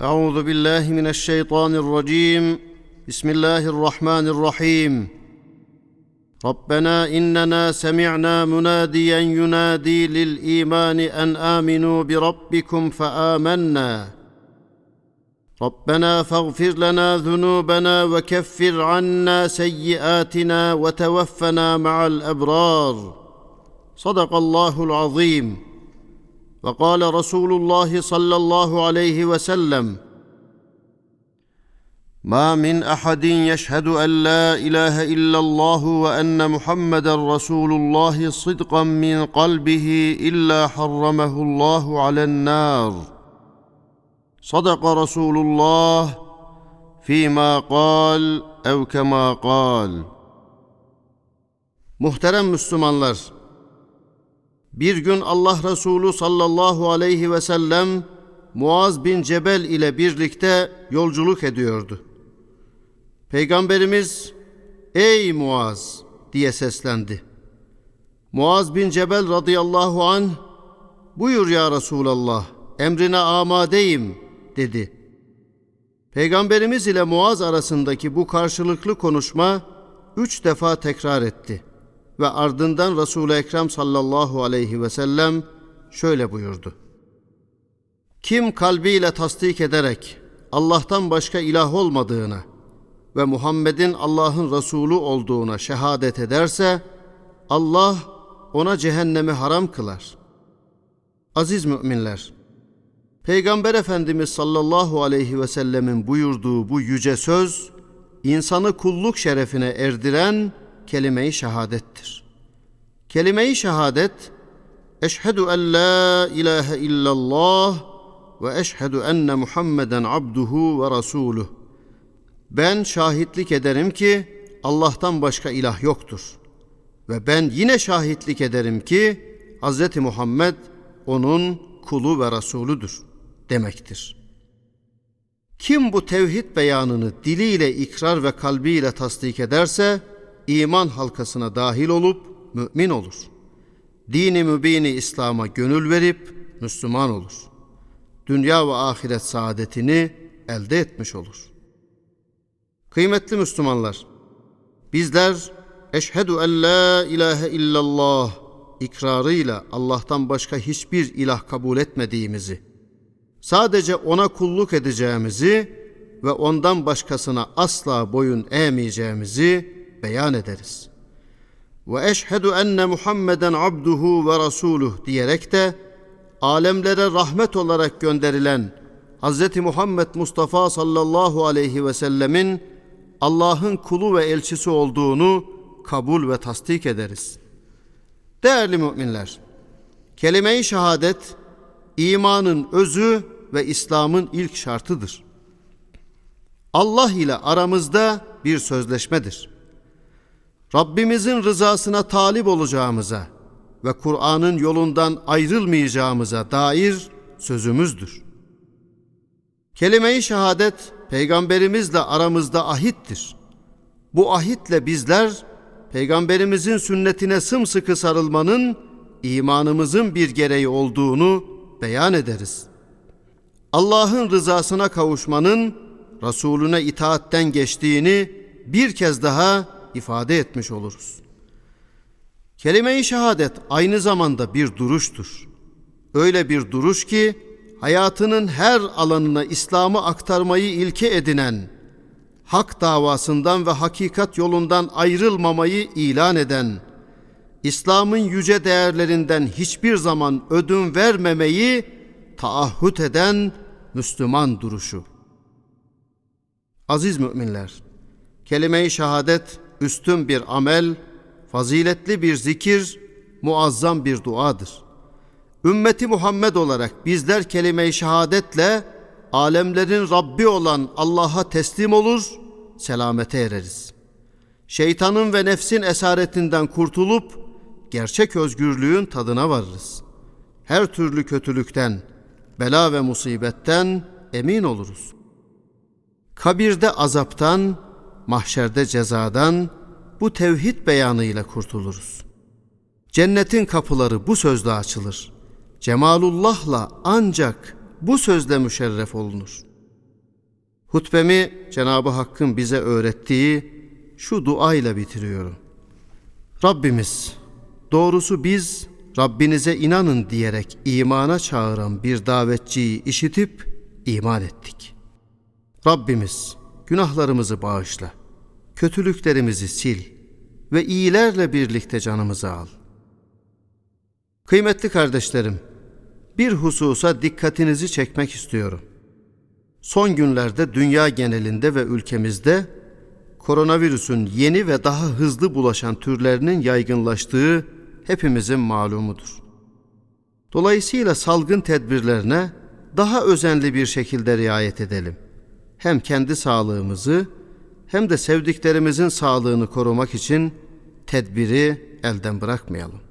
أعوذ بالله من الشيطان الرجيم. بسم الله الرحمن الرحيم. ربنا إننا سمعنا مناديا ينادي للإيمان أن آمنوا بربكم فآمنا. ربنا فاغفر لنا ذنوبنا وكفر عنا سيئاتنا وتوفنا مع الأبرار. صدق الله العظيم. وقال رسول الله صلى الله عليه وسلم ما من احد يشهد ان لا اله الا الله وان محمدا رسول الله صدقا من قلبه الا حرمه الله على النار صدق رسول الله فيما قال او كما قال Muhterem Müslümanlar, bir gün Allah Resulü sallallahu aleyhi ve sellem Muaz bin Cebel ile birlikte yolculuk ediyordu. Peygamberimiz "Ey Muaz!" diye seslendi. Muaz bin Cebel radıyallahu an "Buyur ya Resulallah, emrine amadeyim." dedi. Peygamberimiz ile Muaz arasındaki bu karşılıklı konuşma üç defa tekrar etti ve ardından Resul-i Ekrem sallallahu aleyhi ve sellem şöyle buyurdu. Kim kalbiyle tasdik ederek Allah'tan başka ilah olmadığına ve Muhammed'in Allah'ın Resulü olduğuna şehadet ederse Allah ona cehennemi haram kılar. Aziz müminler, Peygamber Efendimiz sallallahu aleyhi ve sellemin buyurduğu bu yüce söz insanı kulluk şerefine erdiren kelime-i şehadettir. Kelime-i şehadet Eşhedü en la ilahe illallah ve eşhedü enne Muhammeden abduhu ve rasuluh. Ben şahitlik ederim ki Allah'tan başka ilah yoktur. Ve ben yine şahitlik ederim ki Hz. Muhammed onun kulu ve Resulüdür demektir. Kim bu tevhid beyanını diliyle ikrar ve kalbiyle tasdik ederse iman halkasına dahil olup mümin olur. Dini mübini İslam'a gönül verip Müslüman olur. Dünya ve ahiret saadetini elde etmiş olur. Kıymetli Müslümanlar, bizler eşhedü en la ilahe illallah ikrarıyla Allah'tan başka hiçbir ilah kabul etmediğimizi, sadece ona kulluk edeceğimizi ve ondan başkasına asla boyun eğmeyeceğimizi beyan ederiz. Ve eşhedü enne Muhammeden abduhu ve rasuluh diyerek de alemlere rahmet olarak gönderilen Hz. Muhammed Mustafa sallallahu aleyhi ve sellemin Allah'ın kulu ve elçisi olduğunu kabul ve tasdik ederiz. Değerli müminler, kelime-i şehadet imanın özü ve İslam'ın ilk şartıdır. Allah ile aramızda bir sözleşmedir. Rabbimizin rızasına talip olacağımıza ve Kur'an'ın yolundan ayrılmayacağımıza dair sözümüzdür. Kelime-i şehadet peygamberimizle aramızda ahittir. Bu ahitle bizler peygamberimizin sünnetine sımsıkı sarılmanın imanımızın bir gereği olduğunu beyan ederiz. Allah'ın rızasına kavuşmanın Resulüne itaatten geçtiğini bir kez daha ifade etmiş oluruz. Kelime-i şehadet aynı zamanda bir duruştur. Öyle bir duruş ki hayatının her alanına İslam'ı aktarmayı ilke edinen, hak davasından ve hakikat yolundan ayrılmamayı ilan eden, İslam'ın yüce değerlerinden hiçbir zaman ödün vermemeyi taahhüt eden Müslüman duruşu. Aziz müminler, kelime-i şehadet üstün bir amel, faziletli bir zikir, muazzam bir duadır. Ümmeti Muhammed olarak bizler kelime-i şehadetle alemlerin Rabbi olan Allah'a teslim olur, selamete ereriz. Şeytanın ve nefsin esaretinden kurtulup gerçek özgürlüğün tadına varırız. Her türlü kötülükten, bela ve musibetten emin oluruz. Kabirde azaptan, mahşerde cezadan bu tevhid beyanıyla kurtuluruz. Cennetin kapıları bu sözle açılır. Cemalullah'la ancak bu sözle müşerref olunur. Hutbemi Cenab-ı Hakk'ın bize öğrettiği şu duayla bitiriyorum. Rabbimiz, doğrusu biz Rabbinize inanın diyerek imana çağıran bir davetçiyi işitip iman ettik. Rabbimiz, günahlarımızı bağışla, kötülüklerimizi sil ve iyilerle birlikte canımızı al. Kıymetli kardeşlerim, bir hususa dikkatinizi çekmek istiyorum. Son günlerde dünya genelinde ve ülkemizde koronavirüsün yeni ve daha hızlı bulaşan türlerinin yaygınlaştığı hepimizin malumudur. Dolayısıyla salgın tedbirlerine daha özenli bir şekilde riayet edelim. Hem kendi sağlığımızı hem de sevdiklerimizin sağlığını korumak için tedbiri elden bırakmayalım.